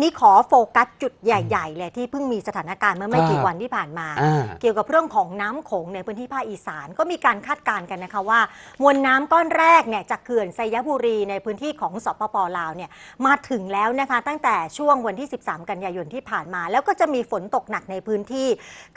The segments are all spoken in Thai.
วันนี้ขอโฟกัสจุดใหญ่ๆเลยที่เพิ่งมีสถานการณ์เมื่อไม่กี่ครับวันที่ผ่านมาอ่าเกี่ยวกับเรื่องของน้ำโขงในพื้นที่ภาคอีสานก็มีการคาดการณ์กันนะคะว่า มวลน้ำก้อนแรกเนี่ยจากเขื่อนไซยบุรีในพื้นที่ของสปปลาวเนี่ยมาถึงแล้วนะคะ ตั้งแต่ช่วงวันที่ 13 กันยายนที่ผ่านมา แล้วก็จะมีฝนตกหนักในพื้นที่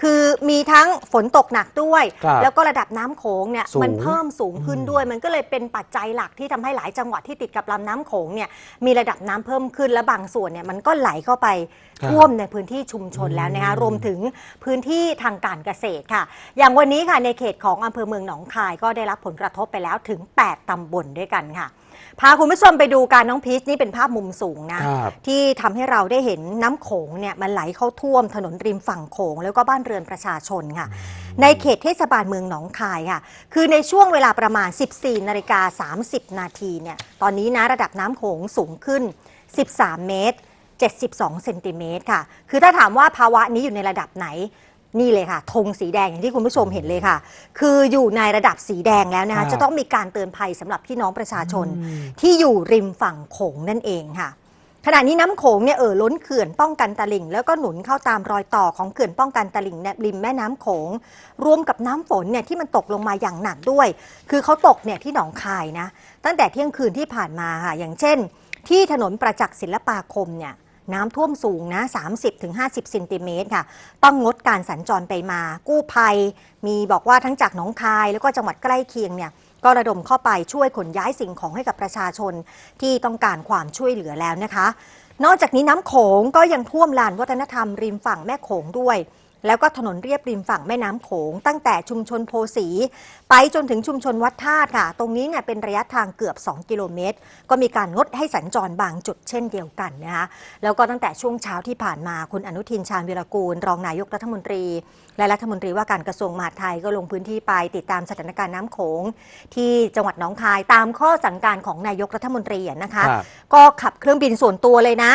คือมีทั้งฝนตกหนักด้วยครับแล้วก็ระดับน้ำโขงเนี่ยสูงมันเพิ่มสูงขึ้นด้วย มันก็เลยเป็นปัจจัยหลักที่ทำให้หลายจังหวัดที่ติดกับลำน้ำโขงเนี่ยมีระดับน้ำเพิ่มขึ้นและบางส่วนเนี่ยมันก็ไหลเข้าไปครับท่วมในพื้นที่ชุมชนแล้วนะคะรวมถึงพื้นที่ทางการเกษตรค่ะ อย่างวันนี้ค่ะในเขตของอำเภอเมืองหนองคายก็ได้รับผลกระทบไปแล้วถึง 8 ตำบลด้วยกันค่ะ พาคุณผู้ชมไปดูการน้องพีชนี่เป็นภาพมุมสูงนะครับที่ทำให้เราได้เห็นน้ำโขงเนี่ยมันไหลเข้าท่วมถนนริมฝั่งโขง แล้วก็บ้านเรือนประชาชนค่ะ ในเขตเทศบาลเมืองหนองคายค่ะ คือในช่วงเวลาประมาณ 14นาฬิกา30 นาทีเนี่ยตอนนี้นะระดับน้ำโขงสูงขึ้น 13 เมตร 72 เซนติเมตรค่ะ คือถ้าถามว่าภาวะนี้อยู่ในระดับไหน นี่เลยค่ะ ธงสีแดงอย่างที่คุณผู้ชมเห็นเลยค่ะ คืออยู่ในระดับสีแดงแล้วนะครัคะบจะต้องมีการเตือนภัยสำหรับพี่น้องประชาชน ที่อยู่ริมฝั่งโขงนั่นเองค่ะขณะนี้น้ำโขงเนี่ยเอ่อล้นเขื่อนป้องกันตลิ่ง แล้วก็หนุนเข้าตามรอยต่อของเขื่อนป้องกันตลิ่งเนี่ยริมแม่น้ำโขง รวมกับน้ำฝนเนี่ยที่มันตกลงมาอย่างหนักด้วย คือเขาตกเนี่ยที่หนองคายนะ ตั้งแต่เที่ยงคืนที่ผ่านมาค่ะอย่างเช่น ที่ถนนประจักษ์ศิลปาคมเนี่ย น้ำท่วมสูงนะ30-50เซนติเมตรค่ะ ต้องงดการสัญจรไปมา กู้ภัย มีบอกว่าทั้งจากหนองคาย แล้วก็จังหวัดใกล้เคียงเนี่ยก็ระดมเข้าไปช่วยขนย้ายสิ่งของให้กับประชาชนที่ต้องการความช่วยเหลือแล้วนะคะ นอกจากนี้น้ำโขงก็ยังท่วมลานวัฒนธรรมริมฝั่งแม่โขงด้วย แล้วก็ถนนเรียบริมฝั่งแม่น้ำโขง ตั้งแต่ชุมชนโพสี ไปจนถึงชุมชนวัดธาตุค่ะ ตรงนี้เนี่ยเป็นระยะทางเกือบ 2 กิโลเมตร ก็มีการงดให้สัญจรบางจุดเช่นเดียวกันนะคะแล้วก็ตั้งแต่ช่วงเช้าที่ผ่านมาคุณอนุทินชาญวิรกูล รองนายกรัฐมนตรี และรัฐมนตรีว่าการกระทรวงมหาดไทยก็ลงพื้นที่ไปติดตามสถานการณ์น้ำโขง ที่จังหวัดหนองคายตามข้อสั่งการของนายกรัฐมนตรีอะนะคะครับก็ขับเครื่องบินส่วนตัวเลยนะ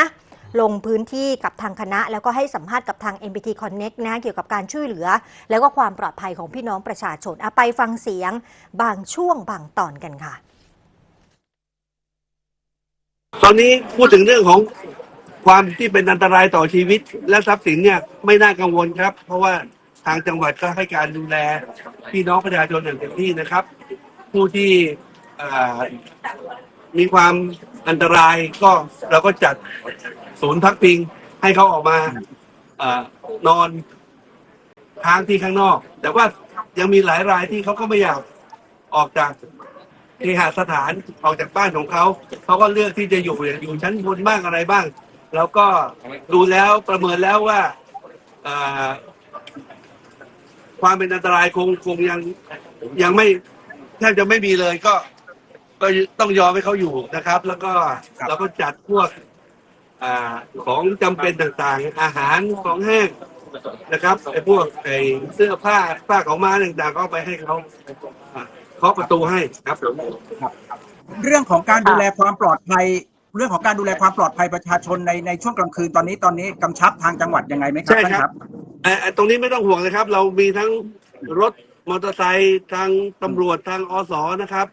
ลงพื้นที่กับทางคณะ แล้วก็ให้สัมภาษณ์กับทาง MPT Connect นะเกี่ยวกับการช่วยเหลือ แล้วก็ความปลอดภัยของพี่น้องประชาชนเอะไปฟังเสียงบางช่วงบางตอนกันค่ะ ตอนนี้พูดถึงเรื่องของความที่เป็นอันตรายต่อชีวิต และทรัพย์สินเนี่ยไม่น่ากังวลครับ เพราะว่าทางจังหวัดก็ให้การดูแลพี่น้องประชาชนอย่างเต็มที่นะครับ ผู้ที่ มีความอันตรายก็เราก็จัดศูนย์พักพิง ให้เขาออกมาเออนอนค้างที่ข้างนอก แต่ว่ายังมีหลายรายที่เขาก็ไม่อยากออกจากเคหสถานออกจากบ้านของเขาเขาก็เลือกที่จะอยู่อย่างอยู่ชั้นบนบ้างอะไรบ้าง แล้วก็ดูแล้วประเมินแล้วว่าเอ่อความเป็นอันตรายคงคงยังยังไม่แทบจะไม่มีเลยก็ ก็ต้องยอมให้เขาอยู่นะครับ แล้วก็เราก็จัดพวกอาของจำเป็นต่างๆ อาหารของแห้งนะครับไอ้พวกไอ้เสื้อผ้าผ้าของม้าต่างๆ ก็เอาไปให้เขาอ่าเคาะประตูให้ครับผมเรื่องของการดูแลความปลอดภัย เรื่องของการดูแลความปลอดภัยประชาชนในในช่วงกลางคืนตอนนี้ตอนนี้กำชับทางจังหวัดยังไงไหมครับใช่ท่านคครัรับบเอ่อเอ่อตรงนี้ไม่ต้องห่วงเลยครับ เรามีทั้งรถมอเตอร์ไซค์ทางตำรวจทางอสนะครับ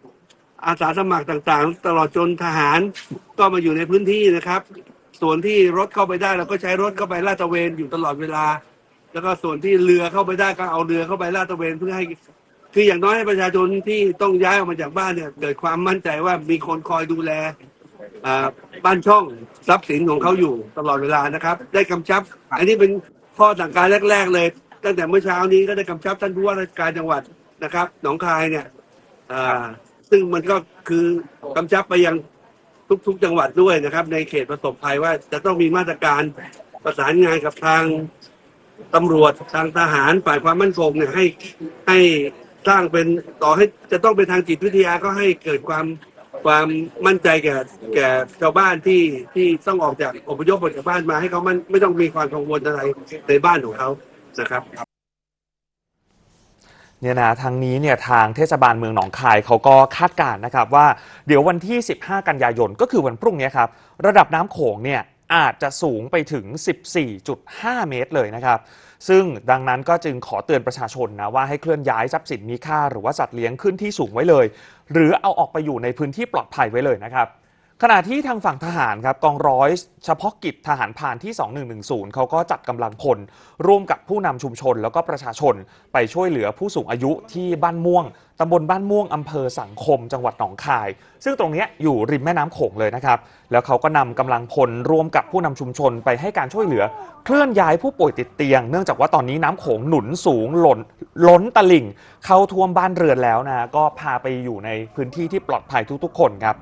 อาสาสมัครต่างๆ ตลอดจนทหารก็มาอยู่ในพื้นที่นะครับ ส่วนที่รถเข้าไปได้เราก็ใช้รถเข้าไปลาดตระเวนอยู่ตลอดเวลา แล้วก็ส่วนที่เรือเข้าไปได้ก็เอาเรือเข้าไปลาดตระเวนเพื่อให้คืออย่างน้อยให้ประชาชนที่ต้องย้ายออกมาจากบ้านเนี่ยเกิดความมั่นใจว่ามีคนคอยดูแลบ้านช่องทรัพย์สินของเขาอยู่ตลอดเวลานะครับ ได้กำชับ อันนี้เป็นข้อสั่งการแรก ๆ เลย ตั้งแต่เมื่อเช้านี้ก็ได้กำชับท่านผู้ว่าราชการจังหวัดนะครับ หนองคายเนี่ยอ่า ซึ่งมันก็คือกำชับไปยังทุก ๆ จังหวัดด้วยนะครับ ในเขตประสบภัยว่าจะต้องมีมาตรการประสานงานกับทางตำรวจทางทหารฝ่ายความมั่นคงเนี่ยให้ให้สร้างเป็นต่อให้จะต้องเป็นทางจิตวิทยาก็ให้เกิดความความมั่นใจแก่แก่ชาวบ้านที่ที่ต้องออกจากอพยพออกจากบ้านมาให้เขามันไม่ต้องมีความกังวลอะไรในบ้านของเขานะครับ เนี่ยนะทางนี้เนี่ยทางเทศบาลเมืองหนองคายเขาก็คาดการณ์นะครับว่าเดี๋ยววันที่ 15 กันยายนก็คือวันพรุ่งนี้ครับระดับน้ำโขงเนี่ยอาจจะสูงไปถึง 14.5 เมตรเลยนะครับ ซึ่งดังนั้นก็จึงขอเตือนประชาชนนะว่าให้เคลื่อนย้ายทรัพย์สินมีค่าหรือว่าสัตว์เลี้ยงขึ้นที่สูงไว้เลย หรือเอาออกไปอยู่ในพื้นที่ปลอดภัยไว้เลยนะครับ ขณะที่ทางฝั่งทหารครับกองร้อยเฉพาะกิจทหารผ่านที่ 2110 เขาก็จัดกำลังพล ร่วมกับผู้นำชุมชนแล้วก็ประชาชนไปช่วยเหลือผู้สูงอายุที่บ้านม่วงตำบลบ้านม่วงอำเภอสังคม จังหวัดหนองคาย ซึ่งตรงนี้อยู่ริมแม่น้ำโขงเลยนะครับ แล้วเขาก็นำกำลังพลร่วมกับผู้นำชุมชนไปให้การช่วยเหลือ เคลื่อนย้ายผู้ป่วยติดเตียง เนื่องจากว่าตอนนี้น้ำโขงหนุนสูงหล่นล้นตลิ่ง เข้าท่วมบ้านเรือนแล้วนะก็พาไปอยู่ในพื้นที่ที่ปลอดภัยทุกๆ คนครับ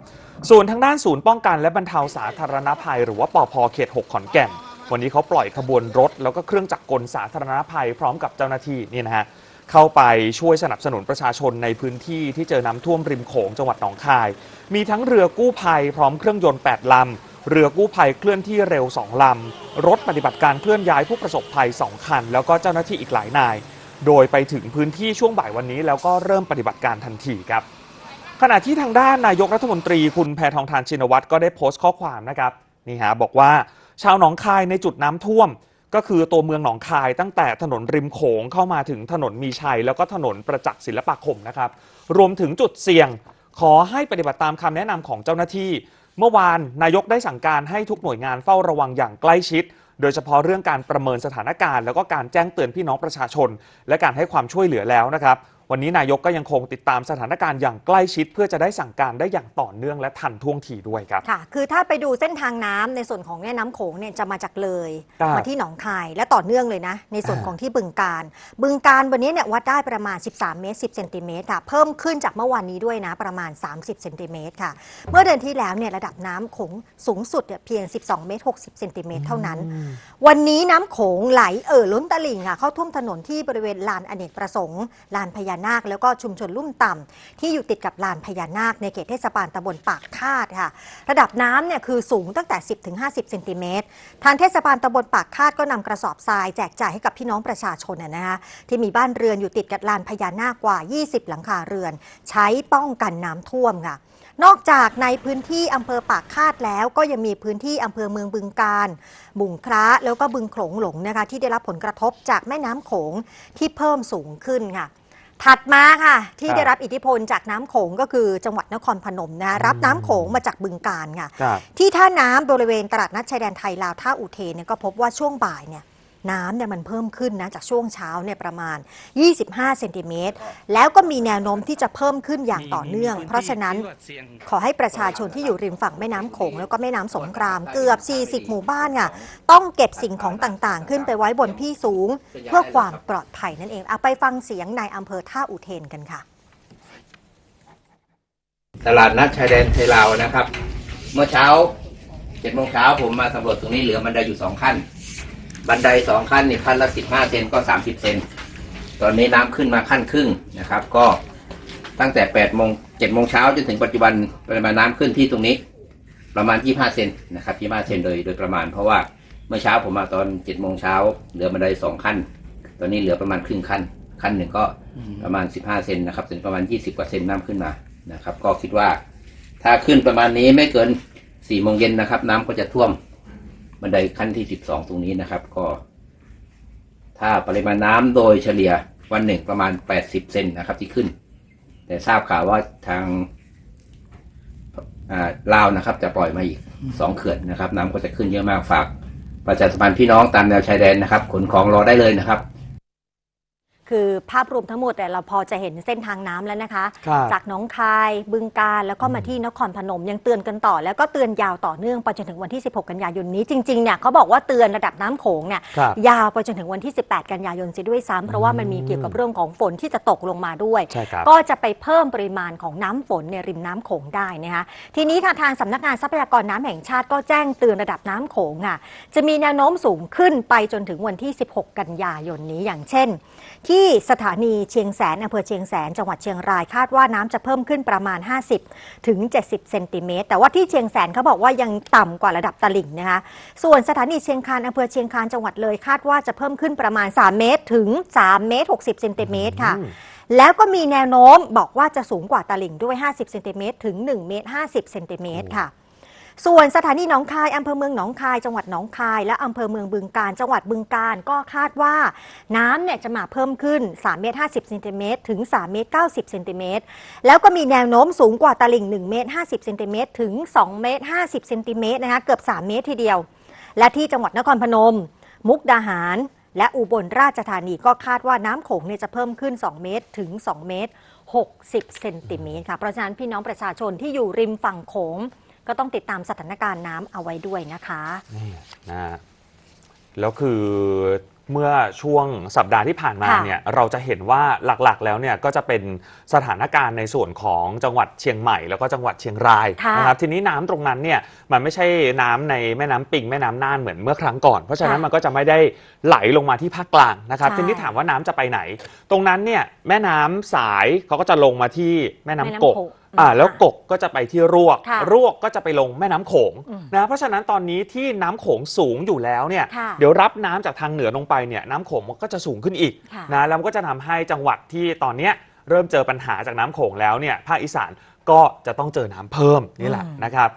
ส่วนทางด้านศูนย์ป้องกันและบรรเทาสาธารณภัย หรือว่าปอพเขต 6 ขอนแก่น วันนี้เขาปล่อยขบวนรถ แล้วก็เครื่องจักรกลสาธารณภัยพร้อมกับเจ้าหน้าที่นี่นะฮะเข้าไปช่วยสนับสนุนประชาชนในพื้นที่ที่เจอน้ำท่วมริมโขงจังหวัดหนองคาย มีทั้งเรือกู้ภัยพร้อมเครื่องยนต์ 8 ลำ เรือกู้ภัยเคลื่อนที่เร็ว 2 ลำ รถปฏิบัติการเคลื่อนย้ายผู้ประสบภัย 2 คัน แล้วก็เจ้าหน้าที่อีกหลายนาย โดยไปถึงพื้นที่ช่วงบ่ายวันนี้ แล้วก็เริ่มปฏิบัติการทันทีครับ ขณะที่ทางด้านนายกรัฐมนตรีคุณแพทองทานชินวัตรก็ได้โพสต์ข้อความนะครับนี่ฮะบอกว่าชาวหนองคายในจุดน้ำท่วม ก็คือตัวเมืองหนองคายตั้งแต่ถนนริมโขงเข้ามาถึงถนนมีชัย แล้วก็ถนนประจักษ์ศิลปาคมนะครับ รวมถึงจุดเสี่ยง ขอให้ปฏิบัติตามคำแนะนำของเจ้าหน้าที่ เมื่อวานนายกได้สั่งการให้ทุกหน่วยงานเฝ้าระวังอย่างใกล้ชิด โดยเฉพาะเรื่องการประเมินสถานการณ์ แล้วก็การแจ้งเตือนพี่น้องประชาชน และการให้ความช่วยเหลือแล้วนะครับ วันนี้นายกก็ยังคงติดตามสถานการณ์อย่างใกล้ชิด เพื่อจะได้สั่งการได้อย่างต่อเนื่องและทันท่วงทีด้วยครับ ค่ะ คือถ้าไปดูเส้นทางน้ำในส่วนของแม่น้ำโขงเนี่ยจะมาจากเลยครับมาที่หนองคายและต่อเนื่องเลยนะ ในส่วนอ่าของที่บึงการ บึงการวันนี้เนี่ยวัดได้ประมาณ 13 เมตร 10 เซนติเมตรค่ะ เพิ่มขึ้นจากเมื่อวานนี้ด้วยนะประมาณ 30 เซนติเมตรค่ะ เมื่อเดือนที่แล้วเนี่ยระดับน้ำโขงสูงสุดเนี่ยเพียง 12 เมตร 60 เซนติเมตรเท่านั้น วันนี้น้ำโขงไหลเอ่อล้นตลิ่งค่ะเข้าท่วมถนนที่บริเวณลานอเนกประสงค์ลานพญานาค แล้วก็ชุมชนลุ่มต่ำที่อยู่ติดกับลานพญานาค ในเขตเทศบาลตำบลปากคาดค่ะ ระดับน้ำเนี่ยคือสูงตั้งแต่ 10ถึง50เซนติเมตรทางเทศบาลตำบลปากคาดก็นำกระสอบทรายแจกจ่ายให้กับพี่น้องประชาชนนะนะคะที่มีบ้านเรือนอยู่ติดกับลานพญานาคกว่า 20 หลังคาเรือน ใช้ป้องกันน้ำท่วมค่ะนอกจากในพื้นที่อำเภอปากคาดแล้วก็ยังมีพื้นที่อำเภอเมืองบึงการ บุงคล้าแล้วก็บึงโขลงหลงนะคะที่ได้รับผลกระทบจากแม่น้ำโขงที่เพิ่มสูงขึ้นค่ะ ถัดมาค่ะ ที่ครับได้รับอิทธิพลจากน้ำโขงก็คือจังหวัดนครพนมนะคะรับน้ำโขงมาจากบึงการค่ะ ครับ ที่ท่าน้ำบริเวณตลาดนัดชายแดนไทยลาวท่าอุเทนเนี่ยก็พบว่าช่วงบ่ายเนี่ย น้ำเนี่ยมันเพิ่มขึ้นนะจากช่วงเช้าเนี่ยประมาณ 25 เซนติเมตร แล้วก็มีแนวโน้มที่จะเพิ่มขึ้นอย่างต่อเนื่อง เพราะฉะนั้นขอให้ประชาชนที่อยู่ริมฝั่งแม่น้ำโขงแล้วก็แม่น้ำสงครามเกือบ 40 หมู่บ้านค่ะต้องเก็บสิ่งของต่างๆ ขึ้นไปไว้บนที่สูง เพื่อความปลอดภัยนั่นเองเอาไปฟังเสียงนายอำเภอท่าอุเทนกันค่ะ ตลาดนัดชายแดนไทยลาวนะครับ เมื่อเช้าเจ็ดโมงเช้าผมมาสำรวจตรงนี้เหลือบันไดอยู่สองขั้น บันไดสองขั้นนี่ขั้นละสิบห้าเซนก็สามสิบเซนตอนนี้น้ำขึ้นมาขั้นครึ่งนะครับ ก็ตั้งแต่แปดโมงเจ็ดโมงเช้าจนถึงปัจจุบันปริมาณน้ำขึ้นที่ตรงนี้ ประมาณยี่ห้าเซนนะครับยี่ห้าเซนโดยโดยประมาณ เพราะว่าเมื่อเช้าผมมาตอนเจ็ดโมงเช้าเหลือบันไดสองขั้น ตอนนี้เหลือประมาณครึ่งขั้น ขั้นหนึ่งก็ประมาณสิบห้าเซนนะครับถึงประมาณยี่สิบกว่าเซนน้ำขึ้นมานะครับ ก็คิดว่า ถ้าขึ้นประมาณนี้ไม่เกินสี่โมงเย็นนะครับ น้ำก็จะท่วม บันไดขั้นที่สิบสองตรงนี้นะครับ ก็ ถ้าปริมาณน้ำโดยเฉลี่ยวันหนึ่งประมาณแปดสิบเซนนะครับที่ขึ้น แต่ทราบข่าวว่าทางลาวนะครับ จะปล่อยมาอีกสองเขื่อนนะครับ น้ำก็จะขึ้นเยอะมากฝาก ประชาสัมพันธ์พี่น้องตามแนวชายแดนนะครับ ขนของรอได้เลยนะครับ คือภาพรวมทั้งหมดแต่เราพอจะเห็นเส้นทางน้ำแล้วนะคะ ครับจากหน้องคายบึงการแล้วก็มาที่นครพนมยังเตือนกันต่อ แล้วก็เตือนยาวต่อเนื่องไปจนถึงวันที่ 16 กันยายนนี้จริงๆเนี่ยเขาบอกว่าเตือนระดับน้ำโขงเนี่ยครับยาวไปจนถึงวันที่ 18 กันยายนเสียด้วยซ้ำเพราะว่ามันมีเกี่ยวกับเรื่องของฝนที่จะตกลงมาด้วย ใช่ครับ ก็จะไปเพิ่มปริมาณของน้ำฝนในริมน้ำโขงได้นะคะทีนี้ทางทางสำนักงานทรัพยากรน้ำแห่งชาติก็แจ้งเตือนระดับน้ำโขงค่ะจะมีแนวโน้มสูงขึ้นไปจนถึงวันที่ 16 กันยายนนี้อย่างเช่นที่สถานีเชียงแสนอำเภอเชียงแสน จังหวัดเชียงราย คาดว่าน้ำจะเพิ่มขึ้นประมาณ 50 ถึง 70 เซนติเมตร แต่ว่าที่เชียงแสนเขาบอกว่ายังต่ำกว่าระดับตลิ่งนะคะ ส่วนสถานีเชียงคานอำเภอเชียงคานจังหวัดเลย คาดว่าจะเพิ่มขึ้นประมาณ 3 เมตร ถึง 3 เมตร 60 เซนติเมตรค่ะอืมแล้วก็มีแนวโน้มบอกว่าจะสูงกว่าตลิ่งด้วย 50 เซนติเมตร ถึง 1 เมตร 50 เซนติเมตรค่ะ ส่วนสถานีหนองคายอำเภอเมืองหนองคาย จังหวัดหนองคาย และอำเภอเมืองบึงการ จังหวัดบึงการก็คาดว่าน้ำเนี่ยจะมาเพิ่มขึ้น3เมตร50เซนติเมตรถึง3เมตร90เซนติเมตรแล้วก็มีแนวโน้มสูงกว่าตลิ่ง1เมตร50เซนติเมตรถึง2เมตร50เซนติเมตรนะคะเกือบ 3 เมตรทีเดียว และที่จังหวัดนครพนม มุกดาหาร และอุบลราชธานีก็คาดว่าน้ำโขงเนี่ยจะเพิ่มขึ้น 2 เมตรถึง 2 เมตร 60เซนติเมตรค่ะเพราะฉะนั้นพี่น้องประชาชนที่อยู่ริมฝั่งโขง ก็ต้องติดตามสถานการณ์น้ำเอาไว้ด้วยนะคะ นี่นะฮะแล้วคือเมื่อช่วงสัปดาห์ที่ผ่านมาค่ะเนี่ยเราจะเห็นว่าหลักๆ แล้วเนี่ยก็จะเป็นสถานการณ์ในส่วนของจังหวัดเชียงใหม่แล้วก็จังหวัดเชียงรายค่ะนะครับทีนี้น้ำตรงนั้นเนี่ยมันไม่ใช่น้ำในแม่น้ำปิงแม่น้ำน่านเหมือนเมื่อครั้งก่อน เพราะฉะนั้นค่ะมันก็จะไม่ได้ไหลลงมาที่ภาคกลางนะครับใช่ ทีนี้ถามว่าน้ำจะไปไหน ตรงนั้นเนี่ยแม่น้ำสายเขาก็จะลงมาที่แม่น้ำแม่น้ำกกโขง อ่าแล้วค่ะกกก็จะไปที่รวก ค่ะรวกก็จะไปลงแม่น้ำโขงอืมนะเพราะฉะนั้นตอนนี้ที่น้ำโขงสูงอยู่แล้วเนี่ยค่ะเดี๋ยวรับน้ำจากทางเหนือลงไปเนี่ยน้ำโขงมันก็จะสูงขึ้นอีกค่ะ นะแล้วมันก็จะทำให้จังหวัดที่ตอนเนี้ยเริ่มเจอปัญหาจากน้ำโขงแล้วเนี่ยภาคอีสานก็จะต้องเจอน้ำเพิ่มนี่แหละอืมนะครับ